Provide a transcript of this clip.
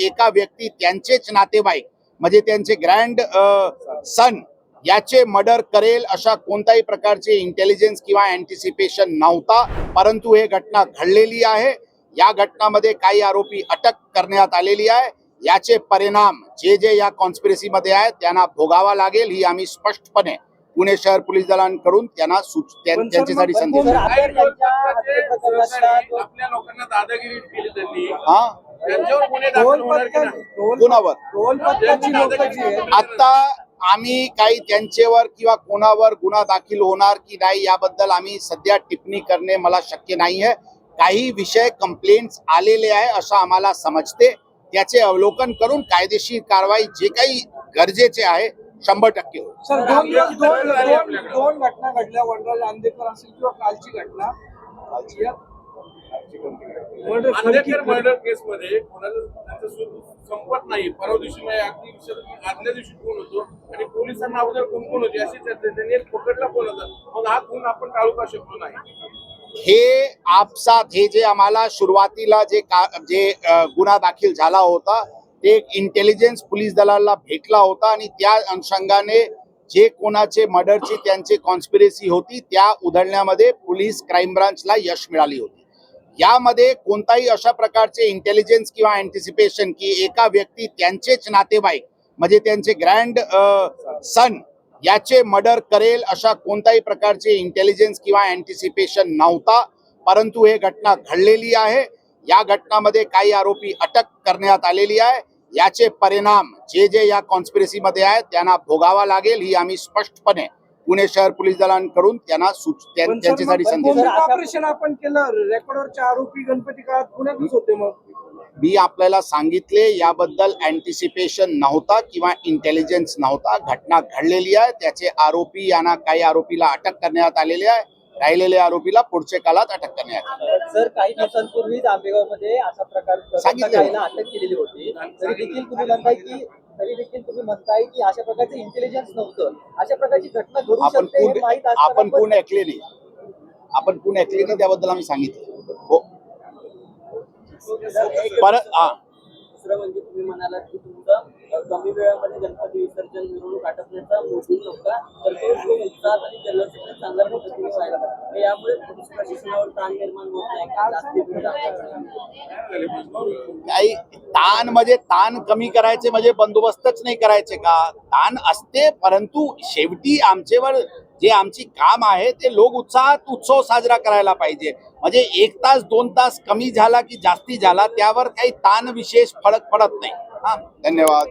एका व्यक्ती त्यांचेच नातेवाईक म्हणजे त्यांचे ग्रँड सन याचे मर्डर करेल अशा कोणत्याही प्रकारचे इंटेलिजन्स किंवा अँटिसिपेशन नव्हता. परंतु हे घटना घडलेली आहे. या घटनामध्ये काही आरोपी अटक करण्यात आलेली आहे. याचे परिणाम जे जे या कॉन्स्पिरसीमध्ये आहेत त्यांना भोगावा लागेल ही आम्ही स्पष्टपणे पुणे शहर पोलीस दलांकडून त्यांना त्यांच्यासाठी संदेश आपल्या लोकांना दादागिरी केली त्यांनी. हा? कोणावर? आता आम्ही काही त्यांच्यावर किंवा कोणावर गुन्हा दाखल होणार की नाही याबद्दल आम्ही सध्या टिप्पणी करणे मला शक्य नाही आहे काही विषय कंप्लेंट्स आलेले आहे असं आम्हाला समजते. त्याचे अवलोकन करून कायदेशीर कारवाई जे काही गरजेचे आहे शंभर टक्के होईल. सर दोन घटना घडल्या आंदेकर असेल किंवा कालची घटना. खडकी- मर्डर केस मध्ये कोणाचं संपत नाही. परवा दिवशी म्हणजे अगदी आदल्या दिवशी कोण होतो आणि पोलिसांना अगोदर कोण कोण होते? अशी चर्चा. त्यांनी एक पकडला कोण होता मग हा खून आपण टाळू का शकलो नाही? हे आपसात हे जे आम्हाला सुरुवातीला जे का जे गुन्हा दाखल झाला होता ते एक इंटेलिजन्स पोलीस दलाला भेटला होता आणि त्या अनुषंगाने जे कोणाचे मर्डरची त्यांची कॉन्स्पिरेसी होती त्या उधळण्यामध्ये पोलीस क्राईम ब्रांचला यश मिळाली होती. यामध्ये कोणताही अशा प्रकारचे इंटेलिजन्स किंवा अँटिसिपेशन की एका व्यक्ती त्यांचेच नातेवाईक म्हणजे त्यांचे ग्रँड सन याचे मर्डर करेल अशा कोणत्याही प्रकारचे इंटेलिजन्स किंवा अँटिसिपेशन नव्हता. परंतु हे घटना घडलेली आहे. या घटनामध्ये काही आरोपी अटक करण्यात आलेली आहे. याचे परिणाम जे जे या कॉन्स्पिरसीमध्ये आहेत त्यांना भोगावा लागेल ही आम्ही स्पष्टपणे पुणे शहर पोलीस दलांकडून त्यांना त्यांच्यासाठी संदेश. ऑपरेशन आपण केलं? रेकॉर्डवरचे आरोपी गणपती काळात पुण्यातच होते मग. मी आपल्याला सांगितले याबद्दल अँटिसिपेशन नव्हता किंवा इंटेलिजन्स नव्हता. घटना घडलेली आहे. त्याचे आरोपी यांना काही आरोपीला अटक करण्यात आलेली आहे. राहिलेले आरोपीला पुढच्या काळात अटक करण्यात येईल. सर काही दिवसांपूर्वीच आंबेगावमध्ये अशा प्रकारे अटक केलेली होती. तरी देखील तुम्ही म्हणताय की तरी देखील तुम्ही म्हणताय की अशा प्रकारचं इंटेलिजन्स नव्हतं. अशा प्रकारची घटना घडू आपण शकते हे कोण असताना आपण पण- कोण ऐकले नाही? आपण कोण ऐकले नाही त्याबद्दल आम्ही सांगितलं. हो. परत हा. दुसरं म्हणजे तुम्ही म्हणालात की तुमचं अ, कमी वेळामध्ये गणपती विसर्जन मिरवणूक आटपण्याचा मोठीच नव्हता तर तो जो उत्साहात आणि जल्लोषात चांगल्या पद्धतीने व्हायला पाहिजे काही ताण म्हणजे ताण कमी करायचे म्हणजे बंदोबस्तच नाही करायचे का? ताण असते परंतु शेवटी आमचेवर जे आमची काम आहे ते लोक उत्साहात उत्सव साजरा करायला पाहिजे. म्हणजे एक तास दोन तास कमी झाला की जास्ती झाला त्यावर काही ताण विशेष फरक पडत नाही. हा धन्यवाद.